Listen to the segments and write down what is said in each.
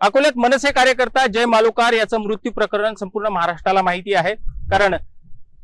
अकोल्यात मनसे कार्यकर्ता जय मालुकार याचं मृत्यू प्रकरण संपूर्ण महाराष्ट्राला माहिती आहे. कारण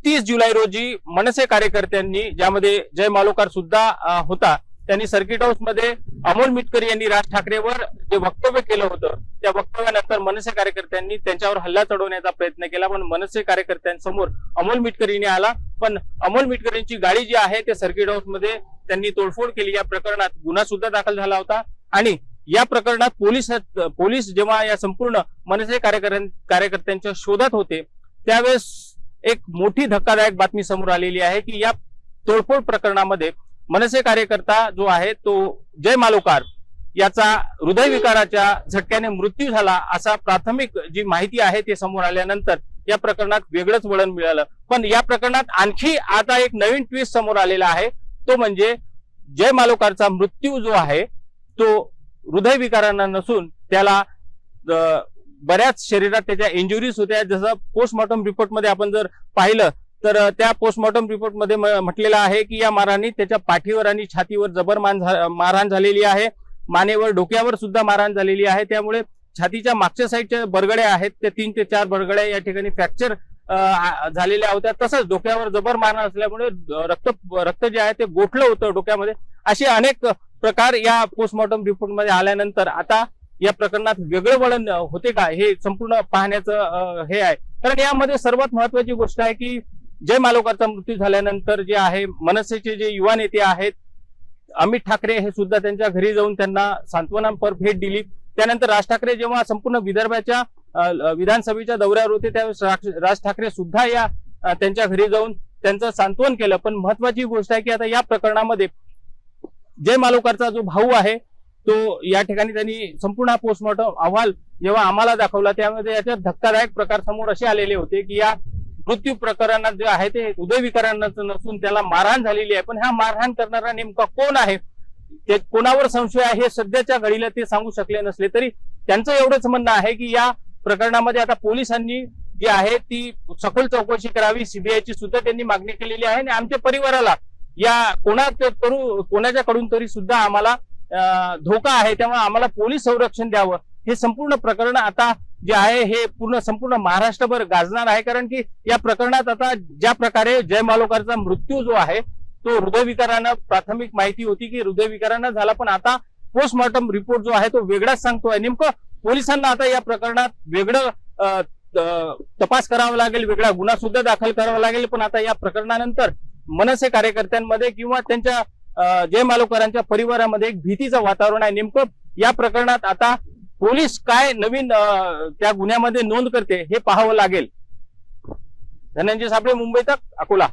तीस जुलै रोजी मनसे कार्यकर्त्यांनी ज्यामध्ये जय मालुकार सुद्धा होता त्यांनी सर्किट हाऊसमध्ये अमोल मिटकर यांनी राज ठाकरेवर जे वक्तव्य केलं होतं त्या वक्तव्यानंतर मनसे कार्यकर्त्यांनी त्यांच्यावर हल्ला चढवण्याचा प्रयत्न केला. पण मनसे कार्यकर्त्यांसमोर अमोल मिटकरीने यांनी आला. पण अमोल मिटकर यांची गाडी जी आहे त्या सर्किट हाऊसमध्ये त्यांनी तोडफोड केली. या प्रकरणात गुन्हा सुद्धा दाखल झाला होता. आणि या प्रकरणात पोलीस पोलीस जेव्हा या संपूर्ण मनसे कार्यकर्त्यांच्या शोधात होते त्यावेळेस एक मोठी धक्कादायक बातमी समोर आलेली आहे की या तोडफोड प्रकरणामध्ये मनसे कार्यकर्ता जो आहे तो जय मालोकार याचा हृदयविकाराच्या झटक्याने मृत्यू झाला असा प्राथमिक जी माहिती आहे ते समोर आल्यानंतर या प्रकरणात वेगळंच वळण मिळालं. पण या प्रकरणात आणखी आता एक नवीन ट्विस्ट समोर आलेला आहे तो म्हणजे जय मालोकारचा मृत्यू जो आहे तो हृदयविकारांना नसून त्याला बऱ्याच शरीरात त्याच्या इंजुरीज होत्या. जसं पोस्टमॉर्टम रिपोर्टमध्ये आपण जर पाहिलं तर त्या पोस्टमॉर्टम रिपोर्टमध्ये म- म्हटलेलं आहे की या मारहाणीत त्याच्या पाठीवर आणि छातीवर जबर मान झा- मारहाण झालेली आहे. मानेवर डोक्यावर सुद्धा मारहाण झालेली आहे. त्यामुळे छातीच्या मागच्या साईडच्या बरगड्या आहेत. त्या तीन ते चार बरगड्या या ठिकाणी फ्रॅक्चर झालेल्या होत्या. तसंच डोक्यावर जबर मारणार असल्यामुळे रक्त रक्त जे आहे ते गोठलं होतं डोक्यामध्ये. असे अनेक प्रकार या पोस्टमॉर्टम रिपोर्टमध्ये आल्यानंतर आता या प्रकरणात वेगळं वळण होते का हे संपूर्ण पाहण्याचं हे आहे. कारण यामध्ये सर्वात महत्वाची गोष्ट आहे की जय मालोकरचा मृत्यू झाल्यानंतर जे आहे मनसेचे जे युवा नेते आहेत अमित ठाकरे हे सुद्धा त्यांच्या घरी जाऊन त्यांना सांत्वनापर भेट दिली. त्यानंतर राज ठाकरे जेव्हा संपूर्ण विदर्भाच्या विधानसभेच्या दौऱ्यावर होते त्यावेळेस राज ठाकरे सुद्धा या त्यांच्या घरी जाऊन त्यांचं सांत्वन केलं. पण महत्वाची गोष्ट आहे की आता या प्रकरणामध्ये जय मालोकरचा जो भाऊ आहे तो या ठिकाणी त्यांनी संपूर्ण पोस्टमॉर्टम अहवाल जेव्हा आम्हाला दाखवला त्यामध्ये याच्यात धक्कादायक प्रकार समोर असे आलेले होते की या मृत्यू प्रकरणात जे आहे ते हृदयविकारांचं नसून त्याला मारहाण झालेली आहे. पण हा मारहाण करणारा नेमका कोण आहे? ते कोणावर संशय आहे हे सध्याच्या घडीला ते सांगू शकले नसले तरी त्यांचं एवढंच म्हणणं आहे की या प्रकरणामध्ये आता पोलिसांनी जी आहे ती सखोल चौकशी करावी सीबीआयची सुद्धा त्यांनी मागणी केलेली आहे आणि आमच्या परिवाराला या कोणाच्या करू कोणाच्याकडून तरी सुद्धा आम्हाला धोका आहे त्यामुळे आम्हाला पोलीस संरक्षण द्यावं. हे संपूर्ण प्रकरण आता जे आहे हे पूर्ण संपूर्ण महाराष्ट्रभर गाजणार आहे. कारण की या प्रकरणात आता ज्या प्रकारे जय मालोकरचा मृत्यू जो आहे तो हृदयविकारानं प्राथमिक माहिती होती की हृदयविकारानं झाला. पण आता पोस्टमॉर्टम रिपोर्ट जो आहे तो वेगळाच सांगतोय. नेमकं पोलिसांना आता या प्रकरणात वेगळं तपास करावा लागेल वेगळा गुन्हा सुद्धा दाखल करावा लागेल. पण आता या प्रकरणानंतर मनसे कार्यकर्त्यांमध्ये किंवा त्यांच्या जय मालोकरांच्या परिवारामध्ये एक भीतीचं वातावरण आहे. नेमकं या प्रकरणात आता पोलीस काय नवीन त्या गुन्ह्यामध्ये नोंद करते हे पाहावं लागेल. धनंजय सापळे मुंबई तक अकोला.